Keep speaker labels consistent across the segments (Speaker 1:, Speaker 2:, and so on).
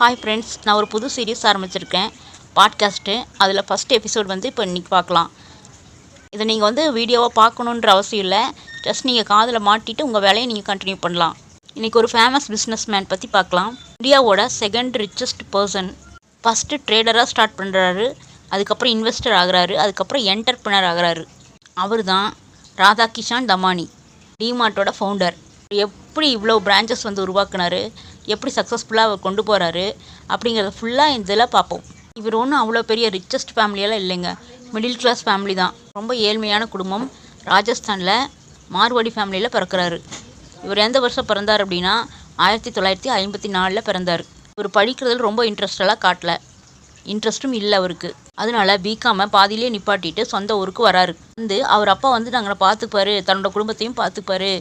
Speaker 1: Hi friends நான் ஒரு புது சீரீஸ் ஆரம்பிச்சிருக்கேன். பாட்காஸ்ட்டு அதில் ஃபஸ்ட் எபிசோட் வந்து இப்போ இன்றைக்கி பார்க்கலாம். இதை நீங்கள் வந்து வீடியோவாக பார்க்கணுன்ற அவசியம் இல்லை. ஜஸ்ட் நீங்கள் காதில் மாட்டிட்டு உங்கள் வேலையை நீங்கள் கண்டினியூ பண்ணலாம். இன்றைக்கி ஒரு ஃபேமஸ் பிஸ்னஸ் மேன் பற்றி பார்க்கலாம். இந்தியாவோட செகண்ட் ரிச்சஸ்ட் பர்சன் ஃபஸ்ட்டு ட்ரேடராக ஸ்டார்ட் பண்ணுறாரு அதுக்கப்புறம் இன்வெஸ்டர் ஆகிறாரு. அதுக்கப்புறம் என்டர்பிரினர் ஆகுறாரு. அவர் தான் ராதாகிஷான் தமானி டிமார்ட்டோட ஃபவுண்டர் எப்படி இவ்வளோ பிரான்ச்சஸ் வந்து உருவாக்குனாரு? எப்படி சக்ஸஸ்ஃபுல்லாக அவர் கொண்டு போகிறாரு அப்படிங்கிறத ஃபுல்லாக இதில் பார்ப்போம். இவர் ஒன்றும் அவ்வளோ பெரிய ரிச்சஸ்ட் ஃபேமிலியெல்லாம் இல்லைங்க. மிடில் கிளாஸ் ஃபேமிலி தான். ரொம்ப ஏழ்மையான குடும்பம். ராஜஸ்தானில் மார்வாடி ஃபேமிலியில் பிறக்கிறாரு. இவர் எந்த வருஷம் பிறந்தார் அப்படின்னா ஆயிரத்தி தொள்ளாயிரத்தி ஐம்பத்தி நாலில் பிறந்தார். இவர் படிக்கிறதுல ரொம்ப இன்ட்ரெஸ்டெல்லாம் காட்டல. இன்ட்ரெஸ்ட்டும் இல்லை அவருக்கு. அதனால பிகாமை பாதியிலே நிப்பாட்டிட்டு சொந்த ஊருக்கு வராரு. வந்து அவர் அப்பா வந்து நாங்கள் பார்த்துப்பாரு தன்னோட குடும்பத்தையும் பார்த்துப்பாரு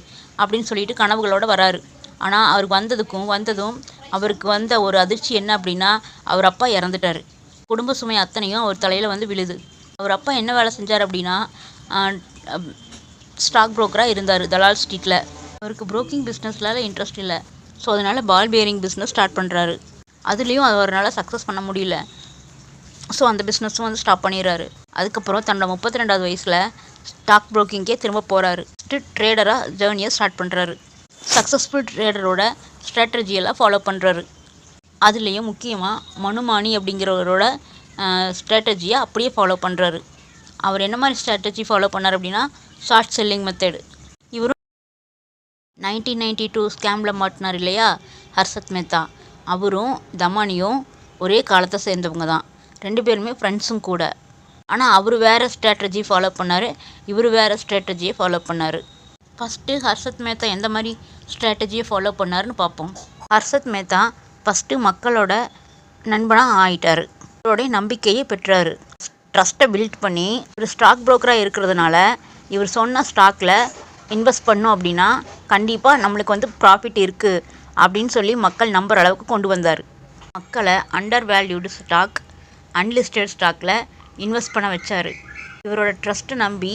Speaker 1: அப்படின்னு சொல்லிட்டு கனவுகளோட வராரு. ஆனால் அவர் வந்ததுக்கும் வந்ததும் அவருக்கு வந்த ஒரு அதிர்ச்சி என்ன அப்படின்னா அவர் அப்பா இறந்துட்டார். குடும்ப சுமை அத்தனையும் அவர் தலையில் வந்து விழுது. அவர் அப்பா என்ன வேலை செஞ்சார் அப்படின்னா ஸ்டாக் புரோக்கராக இருந்தார் தலால் ஸ்ட்ரீட்டில் அவருக்கு புரோக்கிங் பிஸ்னஸ்லாம் இன்ட்ரெஸ்ட் இல்லை. ஸோ அதனால் பால் பேரிங் பிஸ்னஸ் ஸ்டார்ட் பண்ணுறாரு அதுலேயும் அவரால் சக்ஸஸ் பண்ண முடியல. ஸோ அந்த பிஸ்னஸும் வந்து ஸ்டாப் பண்ணிடுறாரு. அதுக்கப்புறம் தன்னோட முப்பத்தி ரெண்டாவது வயசில் ஸ்டாக் புரோக்கிங்கே திரும்ப போகிறாரு ட்ரேடராக ஜேர்னியை ஸ்டார்ட் பண்ணுறாரு சக்ஸஸ்ஃபுல் ட்ரேடரோட ஸ்ட்ராட்டஜியெல்லாம் ஃபாலோ பண்ணுறாரு அதுலேயும் முக்கியமாக மனுமானி அப்படிங்கிறவரோட ஸ்ட்ராட்டஜியை அப்படியே ஃபாலோ பண்ணுறாரு அவர் என்ன மாதிரி ஸ்ட்ராட்டஜி ஃபாலோ பண்ணார் அப்படின்னா ஷார்ட் செல்லிங் மெத்தடு இவரும் நைன்டீன் நைன்டி டூ ஸ்கேமில் மாட்டினார் இல்லையா ஹர்ஷத் மேத்தா. அவரும் தமானியும் ஒரே காலத்தை சேர்ந்தவங்க தான். ரெண்டு பேருமே ஃப்ரெண்ட்ஸும் கூட. ஆனால் அவர் வேறு ஸ்ட்ராட்டஜி ஃபாலோ பண்ணார் இவர் வேறு ஸ்ட்ராட்டஜியை ஃபாலோ பண்ணார். ஃபஸ்ட்டு ஹர்ஷத் மேத்தா எந்த மாதிரி ஸ்ட்ராட்டஜியை ஃபாலோ பண்ணாருன்னு பார்ப்போம். ஹர்ஷத் மேத்தா ஃபஸ்ட்டு மக்களோட நண்பனாக ஆயிட்டார். அவருடைய நம்பிக்கையை பெற்றார். ட்ரஸ்ட்டை பில்ட் பண்ணி ஒரு ஸ்டாக் புரோக்கராக இருக்கிறதுனால இவர் சொன்ன ஸ்டாக்கில் இன்வெஸ்ட் பண்ணோம் அப்படின்னா கண்டிப்பாக நம்மளுக்கு வந்து ப்ராஃபிட் இருக்குது அப்படின்னு சொல்லி மக்கள் நம்புகிற அளவுக்கு கொண்டு வந்தார். மக்களை அண்டர் வேல்யூடு ஸ்டாக் அன்லிஸ்டட் ஸ்டாக்கில் இன்வெஸ்ட் பண்ண வச்சார். இவரோட ட்ரஸ்ட்டை நம்பி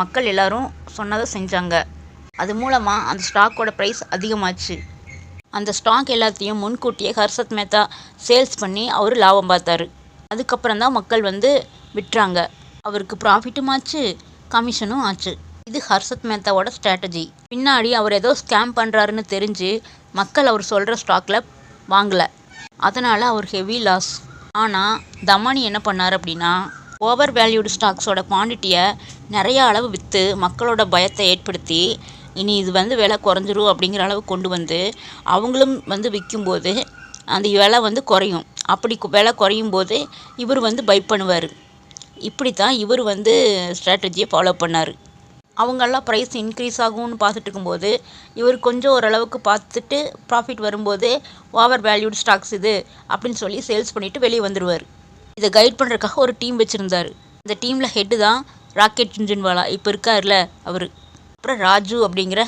Speaker 1: மக்கள் எல்லாரும் சொன்னதை செஞ்சாங்க. அது மூலமாக அந்த ஸ்டாக்கோட ப்ரைஸ் அதிகமாச்சு. அந்த ஸ்டாக் எல்லாத்தையும் முன்கூட்டியே ஹர்ஷத் மேத்தா சேல்ஸ் பண்ணி அவர் லாபம் பார்த்தாரு. அதுக்கப்புறம் தான் மக்கள் வந்து விட்டுறாங்க. அவருக்கு ப்ராஃபிட்டும் ஆச்சு கமிஷனும் ஆச்சு. இது ஹர்ஷத் மேத்தாவோட ஸ்ட்ராட்டஜி பின்னாடி அவர் ஏதோ ஸ்கேம் பண்ணுறாருன்னு தெரிஞ்சு மக்கள் அவர் சொல்கிற ஸ்டாக்கில் வாங்கலை. அதனால் அவர் ஹெவி லாஸ் ஆனால் தமானி என்ன பண்ணார் அப்படின்னா ஓவர் வேல்யூடு ஸ்டாக்ஸோட குவான்டிட்டியை நிறைய அளவு விற்று மக்களோட பயத்தை ஏற்படுத்தி இனி இது வந்து விலை குறைஞ்சிரும் அப்படிங்கிற அளவு கொண்டு வந்து அவங்களும் வந்து விற்கும்போது அந்த விலை வந்து குறையும். அப்படி விலை குறையும் போது இவர் வந்து பை பண்ணுவார். இப்படி தான் இவர் வந்து ஸ்ட்ராட்டஜியை ஃபாலோ பண்ணார். அவங்கெல்லாம் ப்ரைஸ் இன்க்ரீஸ் ஆகும்னு பார்த்துட்டு இருக்கும்போது இவர் கொஞ்சம் ஓரளவுக்கு பார்த்துட்டு ப்ராஃபிட் வரும்போது ஓவர் வேல்யூடு ஸ்டாக்ஸ் இது அப்படின்னு சொல்லி சேல்ஸ் பண்ணிவிட்டு வெளியே வந்துடுவார் இதை கைட் பண்ணுறதுக்காக ஒரு டீம் வச்சுருந்தார். இந்த டீமில் ஹெட்டு தான் ராக்கெட் ஜுன்ஜுன்வாலா இப்போ இருக்கார்ல அவர். அப்புறம் ராஜு அப்படிங்கிற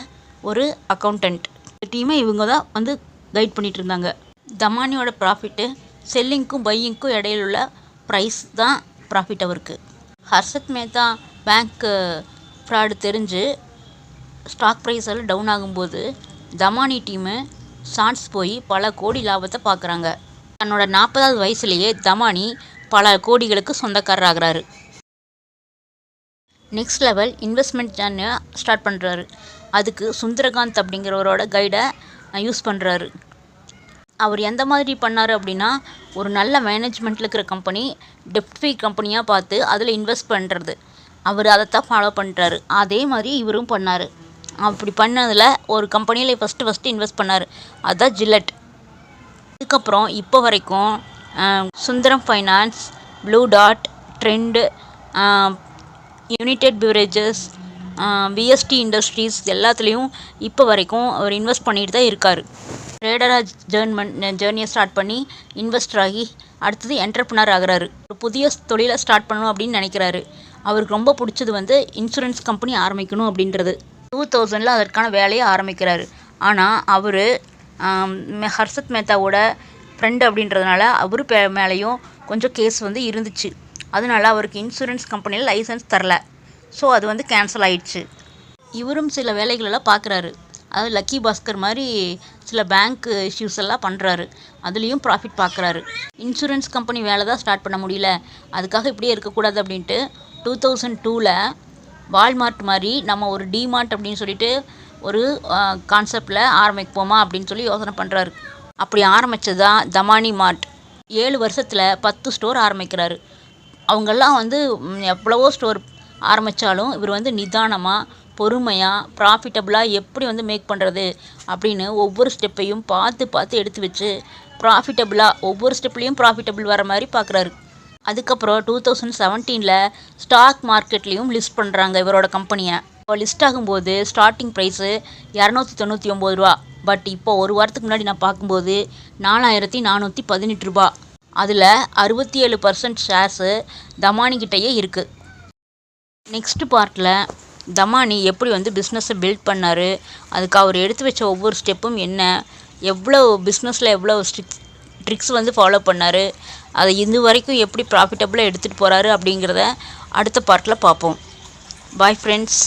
Speaker 1: ஒரு அக்கௌண்டண்ட் இந்த டீமை இவங்க தான் வந்து கைட் பண்ணிகிட்டு இருந்தாங்க. தமானியோட ப்ராஃபிட்டு செல்லிங்க்கும் பையிங்க்கும் இடையில உள்ள ப்ரைஸ் தான் ப்ராஃபிட் அவருக்கு. ஹர்ஷத் மேத்தா பேங்க்கு ஃப்ராடு தெரிஞ்சு ஸ்டாக் ப்ரைஸ் எல்லாம் டவுன் ஆகும்போது தமானி டீமு ஷார்ட்ஸ் போய் பல கோடி லாபத்தை பார்க்குறாங்க. தன்னோட நாற்பதாவது வயசுலேயே தமானி பல கோடிகளுக்கு சொந்தக்காரர் ஆகிறாரு நெக்ஸ்ட் லெவல் இன்வெஸ்ட்மெண்ட் ஜேர்னியை ஸ்டார்ட் பண்ணுறாரு. அதுக்கு சுந்தரகாந்த் அப்படிங்கிறவரோட கைடை யூஸ் பண்ணுறாரு. அவர் எந்த மாதிரி பண்ணார் அப்படின்னா ஒரு நல்ல மேனேஜ்மெண்ட்டில் இருக்கிற கம்பெனி டெப்ட் ஃப்ரீ கம்பெனியாக பார்த்து அதில் இன்வெஸ்ட் பண்ணுறது அவர் அதைத்தான் ஃபாலோ பண்ணுறாரு அதே மாதிரி இவரும் பண்ணார். அப்படி பண்ணதில் ஒரு கம்பெனியில் ஃபஸ்ட்டு ஃபஸ்ட்டு இன்வெஸ்ட் பண்ணார். அதுதான் ஜில்லட். அதுக்கப்புறம் இப்போ வரைக்கும் Sundaram finance blue dot trent united beverages VST industries எல்லாத்துலேயும் இப்போ வரைக்கும் அவர் இன்வெஸ்ட் பண்ணிட்டு தான் இருக்கார். ட்ரேடராக ஜேர்ன் ஜேர்னியை ஸ்டார்ட் பண்ணி இன்வெஸ்டர் ஆகி அடுத்தது என்டர்பிரினர் ஆகிறாரு. ஒரு புதிய தொழிலை ஸ்டார்ட் பண்ணணும் அப்படின்னு நினைக்கிறாரு. அவருக்கு ரொம்ப பிடிச்சது வந்து இன்சூரன்ஸ் கம்பெனி ஆரம்பிக்கணும் அப்படின்றது. டூ தௌசண்டில் அதற்கான வேலையை ஆரம்பிக்கிறாரு. ஆனால் அவர் ஹர்ஷத் மேத்தாவோட ஃப்ரெண்டு அப்படின்றதுனால அவர் பே மேலேயும் கொஞ்சம் கேஸ் வந்து இருந்துச்சு. அதனால அவருக்கு இன்சூரன்ஸ் கம்பெனியில் லைசன்ஸ் தரல. ஸோ அது வந்து கேன்சல் ஆயிடுச்சு. இவரும் சில வேலைகளெல்லாம் பார்க்குறாரு அதாவது லக்கி பாஸ்கர் மாதிரி சில பேங்க் இஷ்யூஸ் எல்லாம் பண்ணுறாரு அதுலேயும் ப்ராஃபிட் பார்க்குறாரு இன்சூரன்ஸ் கம்பெனி வேலை தான் ஸ்டார்ட் பண்ண முடியல. அதுக்காக இப்படியே இருக்கக்கூடாது அப்படின்ட்டு டூ தௌசண்ட் டூவில் வால்மார்ட் மாதிரி நம்ம ஒரு டிமார்ட் அப்படின்னு சொல்லிட்டு ஒரு கான்செப்டில் ஆரம்பிப்போமா அப்படின்னு சொல்லி யோசனை பண்ணுறாரு அப்படி ஆரம்பித்தது தான் தமானி மார்ட் ஏழு வருஷத்தில் பத்து ஸ்டோர் ஆரம்பிக்கிறாரு. அவங்கெல்லாம் வந்து எவ்வளவோ ஸ்டோர் ஆரம்பித்தாலும் இவர் வந்து நிதானமாக பொறுமையாக ப்ராஃபிட்டபுளாக எப்படி வந்து மேக் பண்ணுறது அப்படின்னு ஒவ்வொரு ஸ்டெப்பையும் பார்த்து பார்த்து எடுத்து வச்சு ப்ராஃபிட்டபுளாக ஒவ்வொரு ஸ்டெப்லேயும் ப்ராஃபிட்டபுள் வர மாதிரி பார்க்குறாரு. அதுக்கப்புறம் டூ தௌசண்ட் செவன்டீனில் ஸ்டாக் மார்க்கெட்லேயும் லிஸ்ட் பண்ணுறாங்க இவரோட கம்பெனியை இப்போ லிஸ்ட் ஆகும்போது ஸ்டார்டிங் ப்ரைஸு இரநூத்தி தொண்ணூற்றி ஒம்பது ரூபா. பட் இப்போ ஒரு வாரத்துக்கு முன்னாடி நான் பார்க்கும்போது நாலாயிரத்தி நானூற்றி பதினெட்டு ரூபா. அதில் அறுபத்தி ஏழு பர்சன்ட் ஷேர்ஸு தமானிக்கிட்டேயே இருக்குது நெக்ஸ்ட் பார்ட்டில் தமானி எப்படி வந்து பிஸ்னஸை பில்ட் பண்ணார் அதுக்கு அவர் எடுத்து வச்ச ஒவ்வொரு ஸ்டெப்பும் என்ன எவ்வளோ பிஸ்னஸில் எவ்வளோ ஸ்ட்ரிக்ஸ் ட்ரிக்ஸ் வந்து ஃபாலோ பண்ணார் அதை இது வரைக்கும் எப்படி ப்ராஃபிட்டபுளாக எடுத்துகிட்டு போகிறாரு அப்படிங்கிறத அடுத்த பார்ட்டில் பார்ப்போம். Bye friends